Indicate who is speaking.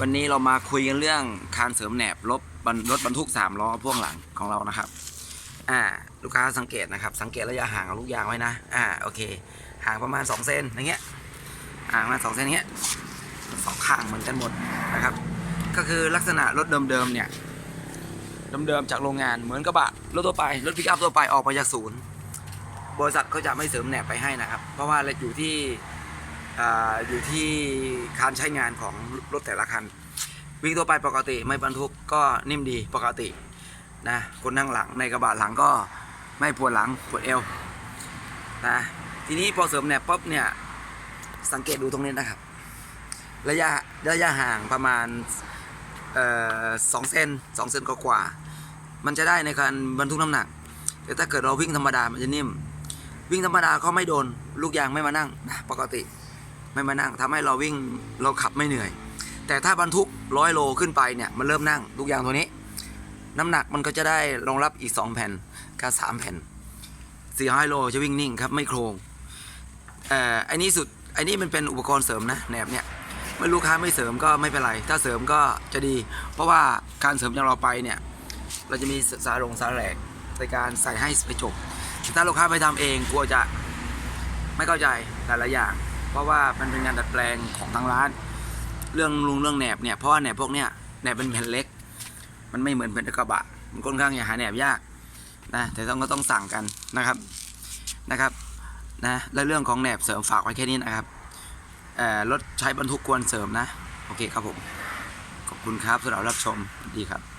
Speaker 1: วันนี้เรามาคุยกันเรื่องคานเสริมแหนบรถบรรรถบรรทุกสามล้อพ่วงหลังของเรานะครับ อ่า ลูกค้าสังเกตนะครับ สังเกตระยะห่างของลูกยางไว้นะ อ่า โอเค ห่างประมาณ2เซนอย่างเงี้ย ห่างประมาณ2เซนเงี้ยสองข้างเหมือนกันหมดนะครับ ก็คือลักษณะรถเดิมๆเนี่ย เดิมๆจากโรงงานเหมือนกระบะรถตัวไปรถปิกอัพตัวไปออกมาจากศูนย์ บริษัทก็จะไม่เสริมแหนบไปให้นะครับ เพราะว่าอยู่ที่ ออยู่ที่การใช้งานของรถแต่ละคัน วิ่งตัวไปปกติไม่บรรทุกก็นิ่มดีปกตินะคนนั่งหลังในกระบะหลังก็ไม่ปวดหลังปวดเอวนะทีนี้พอเสริมแหนบปุ๊บเนี่ยสังเกตดูตรงนี้นะครับ ระยะระยะห่างประมาณสองเซนสองเซนกว่าๆมันจะได้ในการบรรทุกน้ำหนัก แต่ถ้าเกิดเราวิ่งธรรมดามันจะนิ่ม วิ่งธรรมดาก็ไม่โดน ลูกยางไม่มานั่งนะปกติ ไม่มานั่งทำให้เราวิ่งเราขับไม่เหนื่อย แต่ถ้าบรรทุกร้อยโลขึ้นไปเนี่ยมันเริ่มนั่งลูกยางตัวนี้ น้ำหนักมันก็จะได้รองรับอีก 2 แผ่นกับสามแผ่นสี่ห้าโลจะวิ่งนิ่งครับไม่โครงเอ่อไอ้นี่สุดไอ้นี่มันเป็นอุปกรณ์เสริมนะแหนบเนี่ยไม่ลูกค้าไม่เสริมก็ไม่เป็นไร ถ้าเสริมก็จะดี เพราะว่าการเสริมอย่างเราไปเนี่ยเราจะมีสายลงสายแหลกในการใส่ให้ไปจบ ถ้าลูกค้าไปทำเองกลัวจะไม่เข้าใจแต่ละอย่าง เพราะว่ามันเป็นงานดัดแปลงของทางร้าน เรื่องลุงเรื่องแหนบเนี่ยเพราะว่าแหนบพวกเนี้ยแหนบเป็นแผ่นเล็ก มันไม่เหมือนเป็นกระบะมันค่อนข้างจะหาแหนบยากนะแต่ต้องก็ต้องสั่งกันนะครับนะครับนะและเรื่องของแหนบเสริมฝากไว้แค่นี้นะครับเออรถใช้บรรทุกควรเสริมนะ โอเคครับผม ขอบคุณครับสำหรับรับชมดีครับ